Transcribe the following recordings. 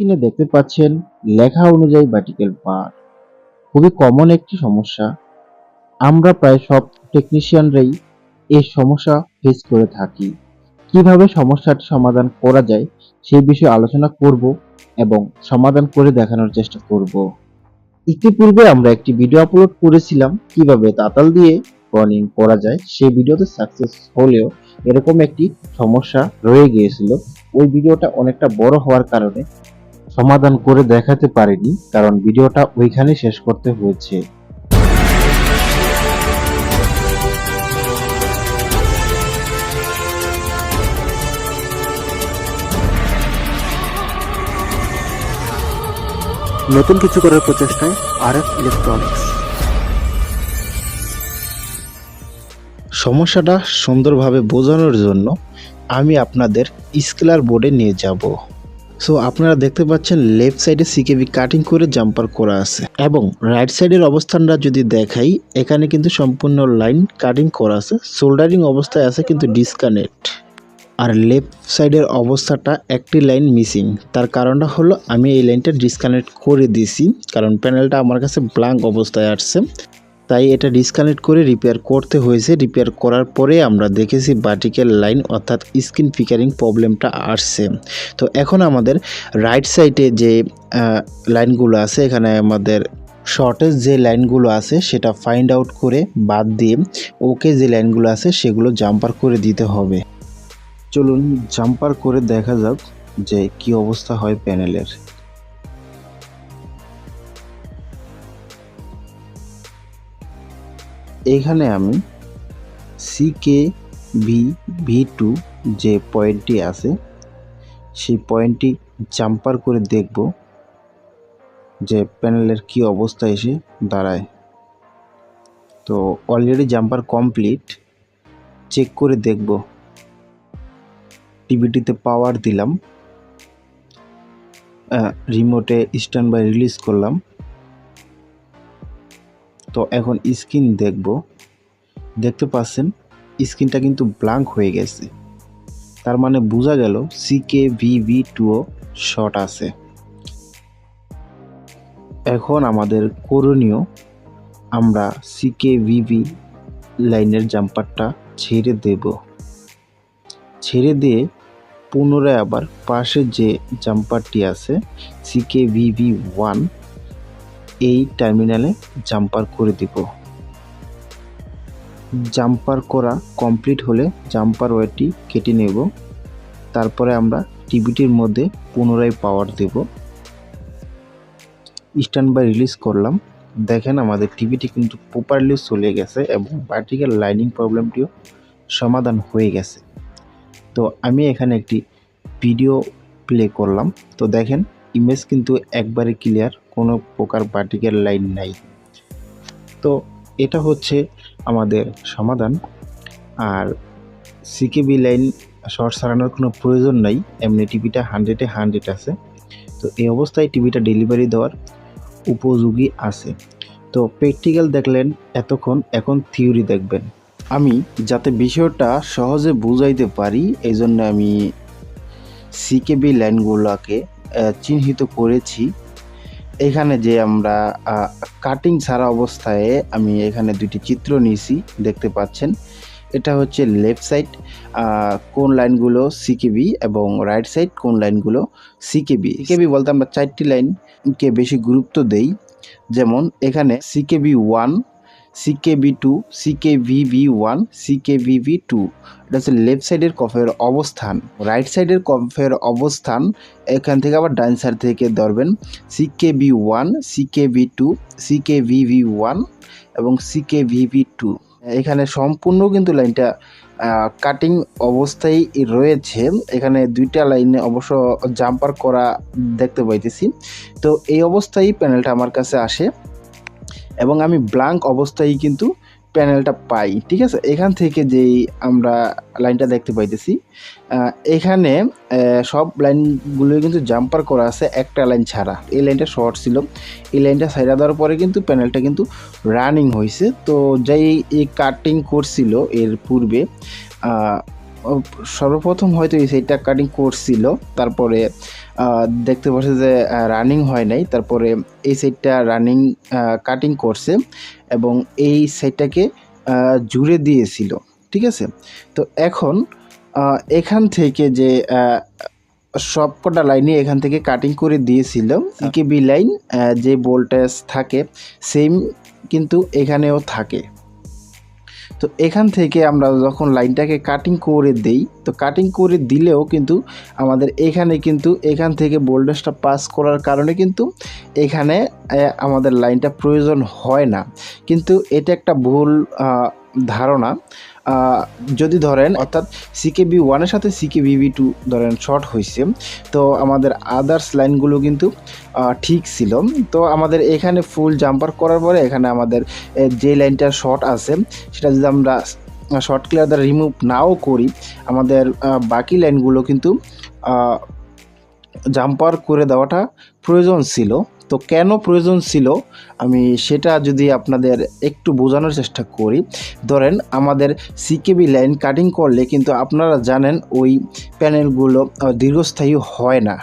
স্ক্রিনে দেখতে পাচ্ছেন লেখা অনুযায়ী ভার্টিক্যাল বার খুবই কমন একটি সমস্যা। আমরা প্রায় সব টেকনিশিয়ানরাই এই সমস্যা ফেস করে থাকি। কীভাবে সমস্যাটি সমাধান করা যায় সেই বিষয়ে আলোচনা করব এবং সমাধান করে দেখানোর চেষ্টা করব। ইতিপূর্বে আমরা একটি ভিডিও আপলোড করেছিলাম, কীভাবে তাতাল দিয়ে রনিং করা যায় সেই ভিডিওতে সাকসেস হলেও এরকম একটি সমস্যা রয়ে গিয়েছিল। ওই ভিডিওটা অনেকটা বড় হওয়ার কারণে সমাধান করে দেখাতে পারিনি, কারণ ভিডিওটা ওইখানে শেষ করতে হয়েছে। নতুন কিছু করার প্রচেষ্টায় আর এফ ইলেকট্রনিক্স। সমস্যাটা সুন্দরভাবে বোঝানোর জন্য আমি আপনাদের স্কেলার বোর্ডে নিয়ে যাব। সো আপনারা দেখতে পাচ্ছেন লেফট সাইডে সিকেবি কাটিং করে জাম্পার করা আছে। এবং রাইট সাইডের অবস্থানটা যদি দেখাই, এখানে কিন্তু সম্পূর্ণ লাইন কাটিং করা আছে। সোল্ডারিং অবস্থায় আছে কিন্তু ডিসকানেক্ট আর লেফট সাইডের অবস্থাটা একটি লাইন মিসিং তার কারণটা হলো, আমি এই লাইনটা ডিসকানেক্ট করে দিছি। কারণ প্যানেলটা আমার কাছে ব্ল্যাঙ্ক অবস্থায় আসছে। তাই এটা ডিসকানেক্ট করে রিপেয়ার করতে হয়েছে। রিপেয়ার করার পরে আমরা দেখেছি ভার্টিক্যাল লাইন অর্থাৎ স্ক্রিন ফিকারিং প্রবলেমটা আসছে। তো এখন আমাদের রাইট সাইডে যে লাইনগুলো আছে, এখানে আমাদের শর্টেজ যে লাইনগুলো আছে, সেটা ফাইন্ড আউট করে বাদ দিয়ে ওকে যে লাইনগুলো আছে, সেগুলো জাম্পার করে দিতে হবে। চলুন জাম্পার করে দেখা যাক যে কি অবস্থা হয় প্যানেলের এখানে আমি সিকে ভি ভি টু যে পয়েন্টটি আছে, সেই পয়েন্টটি জাম্পার করে দেখব যে প্যানেলের কি অবস্থা এসে দাঁড়ায়। তো অলরেডি জাম্পার কমপ্লিট চেক করে দেখব। টিভিটিতে পাওয়ার দিলাম রিমোটে স্ট্যান্ড বাই রিলিজ করলাম। তো এখন স্ক্রিন দেখব। দেখতে পাচ্ছেন স্ক্রিনটা কিন্তু ব্ল্যাঙ্ক হয়ে গেছে। তার মানে বোঝা গেল সিকে ভি ভি টুও শর্ট আছে। এখন আমাদের করণীয়, আমরা সিকে ভিভি লাইনের জাম্পারটা ছেড়ে দেব। ছেড়ে দিয়ে পুনরায় আবার পাশে যে জাম্পারটি আছে সিকে ভিভি ওয়ান এই টার্মিনালে জাম্পার করে দিব। জাম্পার করা কমপ্লিট হলে জাম্পার ওয়েটটি কেটে নেব। তারপরে আমরা টিভিটির মধ্যে পুনরায় পাওয়ার দেব। স্ট্যান্ড বাই রিলিজ করলাম। দেখেন আমাদের টিভিটি কিন্তু প্রপারলি চলে গেছে এবং ভার্টিক্যাল লাইনিং প্রবলেমটিও সমাধান হয়ে গেছে। তো আমি এখানে একটি ভিডিও প্লে করলাম। তো দেখেন ইমেজ কিন্তু একবারে ক্লিয়ার কোনো প্রকার ভার্টিক্যাল লাইন নাই। তো এটা হচ্ছে আমাদের সমাধান। আর সিকেবি লাইন শর্ট সারানোর কোনো প্রয়োজন নাই। এমনি টিভিটা হান্ড্রেডে হান্ড্রেড আছে। তো এই অবস্থায় টিভিটা ডেলিভারি দেওয়ার উপযোগী আছে। তো প্র্যাকটিক্যাল দেখলেন, এতক্ষণ এখন থিওরি দেখবেন। আমি যাতে বিষয়টা সহজে বুঝাইতে পারি এই জন্য আমি সিকেবি লাইনগুলোকে চিহ্নিত করেছি। এখানে যে আমরা কাটিং ছাড়া অবস্থায় আমি এখানে দুটি চিত্র নিয়েছি, দেখতে পাচ্ছেন। এটা হচ্ছে লেফট সাইড কোন লাইনগুলো সিকেবি এবং রাইট সাইড কোন লাইনগুলো সিকেবি সিকেবি বলতে আমরা চারটি লাইনকে বেশি গুরুত্ব দেই। যেমন এখানে C K B one C K B two C K V V one C K V V two এটা হচ্ছে লেফট সাইডের কফের অবস্থান। রাইট সাইডের কফের অবস্থান, এখান থেকে আবার ডান সাইড থেকে ধরবেন। C K B one C K V two C K V V one এবং C K V V two এখানে সম্পূর্ণ কিন্তু লাইনটা কাটিং অবস্থায় রয়েছে। এখানে দুইটা লাইনে অবশ্য জাম্পার করা দেখতে পাইতেছি। তো এই অবস্থায় প্যানেলটা আমার কাছে আসে। এবং আমি ব্ল্যাঙ্ক অবস্থায় কিন্তু প্যানেলটা পাই, ঠিক আছে? এখান থেকে যেই আমরা লাইনটা দেখতে পাইতেছি এখানে সব লাইনগুলো কিন্তু জাম্পার করা আছে একটা লাইন ছাড়া। এই লাইনটা শর্ট ছিল। এই লাইনটা সাইডা দেওয়ার পরে কিন্তু প্যানেলটা কিন্তু রানিং হয়েছে তো যাই এই কাটিং করছিল এর পূর্বে সর্বপ্রথম হয়তো এই সাইডটা কাটিং করছিল তারপরে দেখতে পাচ্ছে যে রানিং হয় নাই তারপরে এই সাইডটা রানিং কাটিং করছে এবং এই সাইডটাকে জুড়ে দিয়েছিল ঠিক আছে? তো এখন এখান থেকে যে সবকটা লাইনে এখান থেকে কাটিং করে দিয়েছিল সিকেবি লাইন যে ভোল্টেজ থাকে সেম কিন্তু এখানেও থাকে। তো এখান থেকে আমরা যখন লাইনটাকে কাটিং করে দেই, তো কাটিং করে দিলেও কিন্তু আমাদের এখানে কিন্তু এখান থেকে বোল্ডেসটা পাস করার কারণে কিন্তু এখানে আমাদের লাইনটা প্রয়োজন হয় না। কিন্তু এটা একটা ভুল ধারণা যদি ধরেন, অর্থাৎ সিকেবি ওয়ানের সাথে সিকেবিবি টু ধরেন শর্ট হয়েছে তো আমাদের আদার্স লাইনগুলো কিন্তু ঠিক ছিল। তো আমাদের এখানে ফুল জাম্পার করার পরে এখানে আমাদের যে লাইনটা শর্ট আছে, সেটা যদি আমরা শর্ট ক্লিয়ার দ্বারা রিমুভ নাও করি, আমাদের বাকি লাইনগুলো কিন্তু জাম্পার করে দেওয়াটা প্রয়োজন ছিল। তো কেন প্রয়োজন ছিল? আমি সেটা যদি আপনাদের একটু বোঝানোর চেষ্টা করি। ধরেন আমাদের সিকেবি লাইন কাটিং করলে কিন্তু আপনারা জানেন ওই প্যানেলগুলো দীর্ঘস্থায়ী হয় না।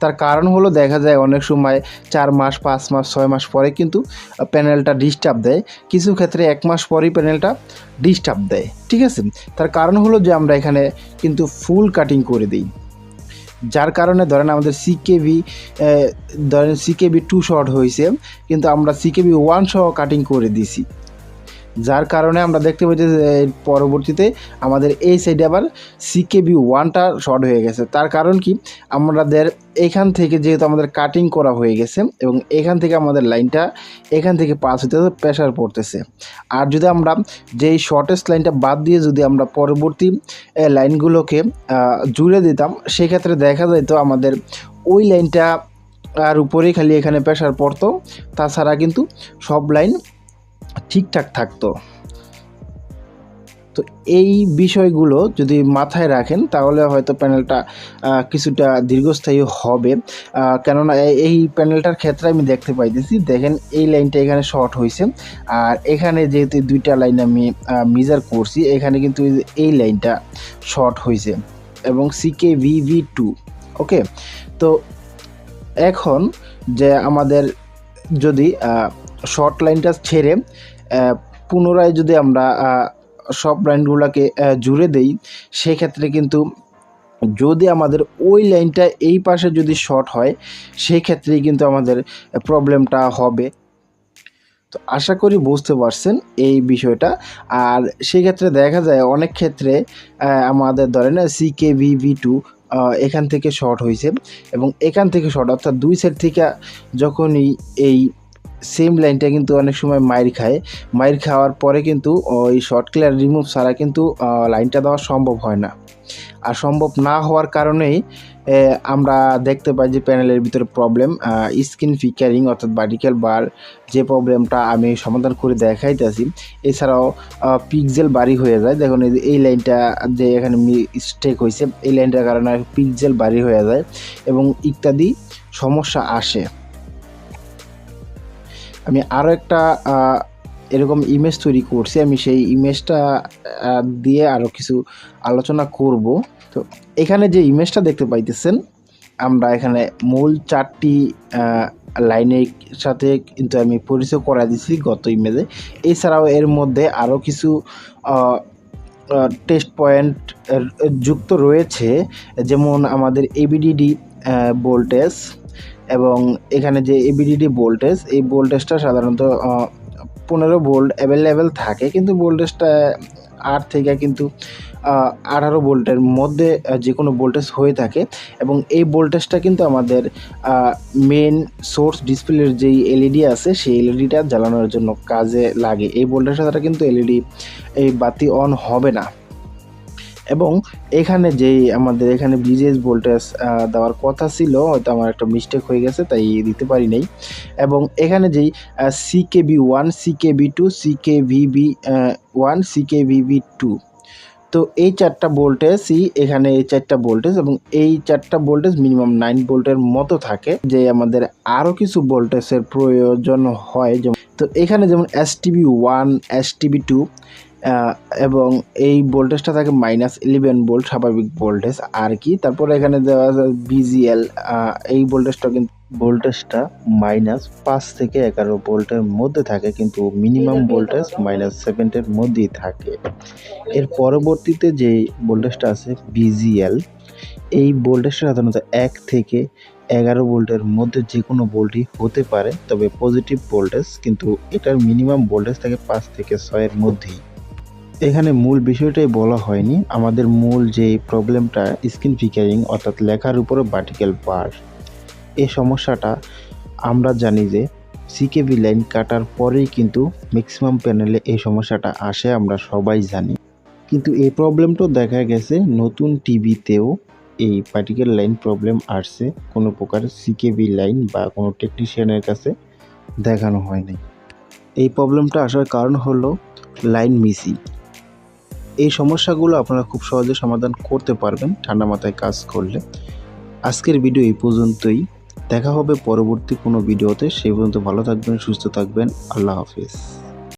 তার কারণ হলো দেখা যায় অনেক সময় চার মাস, পাঁচ মাস, ছয় মাস পরে কিন্তু প্যানেলটা ডিস্টার্ব দেয়। কিছু ক্ষেত্রে এক মাস পরেই প্যানেলটা ডিস্টার্ব দেয়। ঠিক আছে? তার কারণ হলো যে আমরা এখানে কিন্তু ফুল কাটিং করে দিই। যার কারণে ধরেন আমাদের সিকেবি ধরেন সিকেবি টু শর্ট হয়েছে কিন্তু আমরা সিকেবি ওয়ান সহ কাটিং করে দিছি। যার কারণে আমরা দেখতে পাচ্ছি যে পরবর্তীতে আমাদের এই সাইডে আবার সিকেবি ওয়ানটা শর্ট হয়ে গেছে। তার কারণ কি? আমাদের এখান থেকে যেহেতু আমাদের কাটিং করা হয়ে গেছে এবং এখান থেকে আমাদের লাইনটা এখান থেকে পাস হতে প্রেশার পড়তেছে। আর যদি আমরা যেই শর্টেস্ট লাইনটা বাদ দিয়ে যদি আমরা পরবর্তী লাইনগুলোকে জুড়ে দিতাম, সেক্ষেত্রে দেখা যেত আমাদের ওই লাইনটা আর উপরেই খালি এখানে প্রেশার পড়তো। তাছাড়া কিন্তু সব লাইন ঠিকঠাক থাকতো। তো এই বিষয়গুলো যদি মাথায় রাখেন, তাহলে হয়তো প্যানেলটা কিছুটা দীর্ঘস্থায়ী হবে। কেননা এই প্যানেলটার ক্ষেত্রে আমি দেখতে পাইতেছি, দেখেন এই লাইনটা এখানে শর্ট হয়েছে আর এখানে যেহেতু দুইটা লাইন আমি মিজার করছি, এখানে কিন্তু এই লাইনটা শর্ট হয়েছে এবং সিকে ভিভি টু ওকে তো এখন যে আমাদের যদি শর্ট লাইনটা ছেড়ে পুনরায় যদি আমরা সব লাইনগুলোকে জুড়ে দেই, সেক্ষেত্রে কিন্তু যদি আমাদের ওই লাইনটা এই পাশে যদি শর্ট হয় সেই ক্ষেত্রেই কিন্তু আমাদের প্রবলেমটা হবে। তো আশা করি বুঝতে পারছেন এই বিষয়টা। আর সেক্ষেত্রে দেখা যায় অনেক ক্ষেত্রে আমাদের ধরেন সিকে ভি টু এখান থেকে শর্ট হয়েছে এবং এখান থেকে শর্ট অর্থাৎ দুই সাইড থেকে যখনই এই সেম লাইনটা কিন্তু অনেক সময় মাইর খায়। মাইর খাওয়ার পরে কিন্তু ওই শর্ট ক্লিয়ার রিমুভ ছাড়া কিন্তু লাইনটা দেওয়া সম্ভব হয় না। আর সম্ভব না হওয়ার কারণেই আমরা দেখতে পাই যে প্যানেলের ভিতরে প্রবলেম স্কিন ফিকারিং অর্থাৎ বার্টিক্যাল বার যে প্রবলেমটা আমি সমাধান করে দেখাইতেছি, এছাড়াও পিকজেল বাড়ি হয়ে যায়। দেখুন, এই লাইনটা যে এখানে মিস্টেক হয়েছে এই লাইনটার কারণে পিকজেল বাড়ি হয়ে যায় এবং ইত্যাদি সমস্যা আসে। আমি আরও একটা এরকম ইমেজ তৈরি করছি। আমি সেই ইমেজটা দিয়ে আরও কিছু আলোচনা করব। তো এখানে যে ইমেজটা দেখতে পাইতেছেন, আমরা এখানে মূল চারটি লাইনের সাথে কিন্তু আমি পরিচয় করা দিয়েছি গত ইমেজে এছাড়াও এর মধ্যে আরও কিছু টেস্ট পয়েন্ট যুক্ত রয়েছে। যেমন আমাদের এবিডিডি ভোল্টেজ এবং এখানে যে এবিডিডি ভোল্টেজ এই ভোল্টেজটা সাধারণত পনেরো ভোল্ট অ্যাভেলেবেল থাকে, কিন্তু ভোল্টেজটা আট থেকে কিন্তু আঠারো ভোল্টের মধ্যে যে কোনো ভোল্টেজ হয়ে থাকে। এবং এই ভোল্টেজটা কিন্তু আমাদের মেন সোর্স ডিসপ্লের যেই এলইডি আছে, সেই এলইডিটা জ্বালানোর জন্য কাজে লাগে। এই ভোল্টেজটা দ্বারা কিন্তু এলইডি এই বাতি অন হবে না। এবং এখানে যেই আমাদের এখানে বিজিএস ভোল্টেজ দেওয়ার কথা ছিল, হয়তো আমার একটা মিস্টেক হয়ে গেছে, তাই দিতে পারি নাই। এবং এখানে যেই C K B one C K B two C K V B one C K V B two তো এই চারটা ভোল্টেজই এখানে এই চারটা ভোল্টেজ এবং এই চারটা ভোল্টেজ মিনিমাম নাইন ভোল্টের মতো থাকে, যে আমাদের আরও কিছু ভোল্টেজের প্রয়োজন হয়। যেমন, তো এখানে যেমন S TV one S TV two এবং এই ভোল্টেজটা থাকে মাইনাস ইলেভেন ভোল্ট স্বাভাবিক ভোল্টেজ আর কি? তারপরে এখানে দেওয়া আছে বিজিএল এই ভোল্টেজটা কিন্তু ভোল্টেজটা মাইনাস পাঁচ থেকে এগারো ভোল্টের মধ্যে থাকে কিন্তু মিনিমাম ভোল্টেজ মাইনাস সেভেন্টের মধ্যেই থাকে। এর পরবর্তীতে যে ভোল্টেজটা আছে বিজিএল এই ভোল্টেজটা সাধারণত এক থেকে এগারো ভোল্টের মধ্যে যে কোনো ভোল্টই হতে পারে তবে পজিটিভ ভোল্টেজ কিন্তু এটার মিনিমাম ভোল্টেজ থাকে পাঁচ থেকে ছয়ের মধ্যেই। এখানে মূল বিষয়টাই বলা হয়নি। আমাদের মূল যে প্রবলেমটা স্ক্রিন ফিকারিং, অর্থাৎ লেখার উপরে ভার্টিক্যাল বার এই সমস্যাটা আমরা জানি যে সিকেবি লাইন কাটার পরেই কিন্তু ম্যাক্সিমাম প্যানেলে এই সমস্যাটা আসে, আমরা সবাই জানি। কিন্তু এই প্রবলেমটা দেখা গেছে, নতুন টিভিতেও এই পার্টিকেল লাইন প্রবলেম আসছে, কোনো প্রকার সিকেবি লাইন বা কোনো টেকনিশিয়ানের কাছে দেখানো হয়নি। এই প্রবলেমটা আসার কারণ হলো লাইন মিসিং এই সমস্যাগুলো আপনারা খুব সহজে সমাধান করতে পারবেন ঠান্ডা মাথায় কাজ করলে। আজকের ভিডিও এই পর্যন্তই। দেখা হবে পরবর্তী কোনো ভিডিওতে। সেই পর্যন্ত ভালো থাকবেন, সুস্থ থাকবেন। আল্লাহ হাফিজ।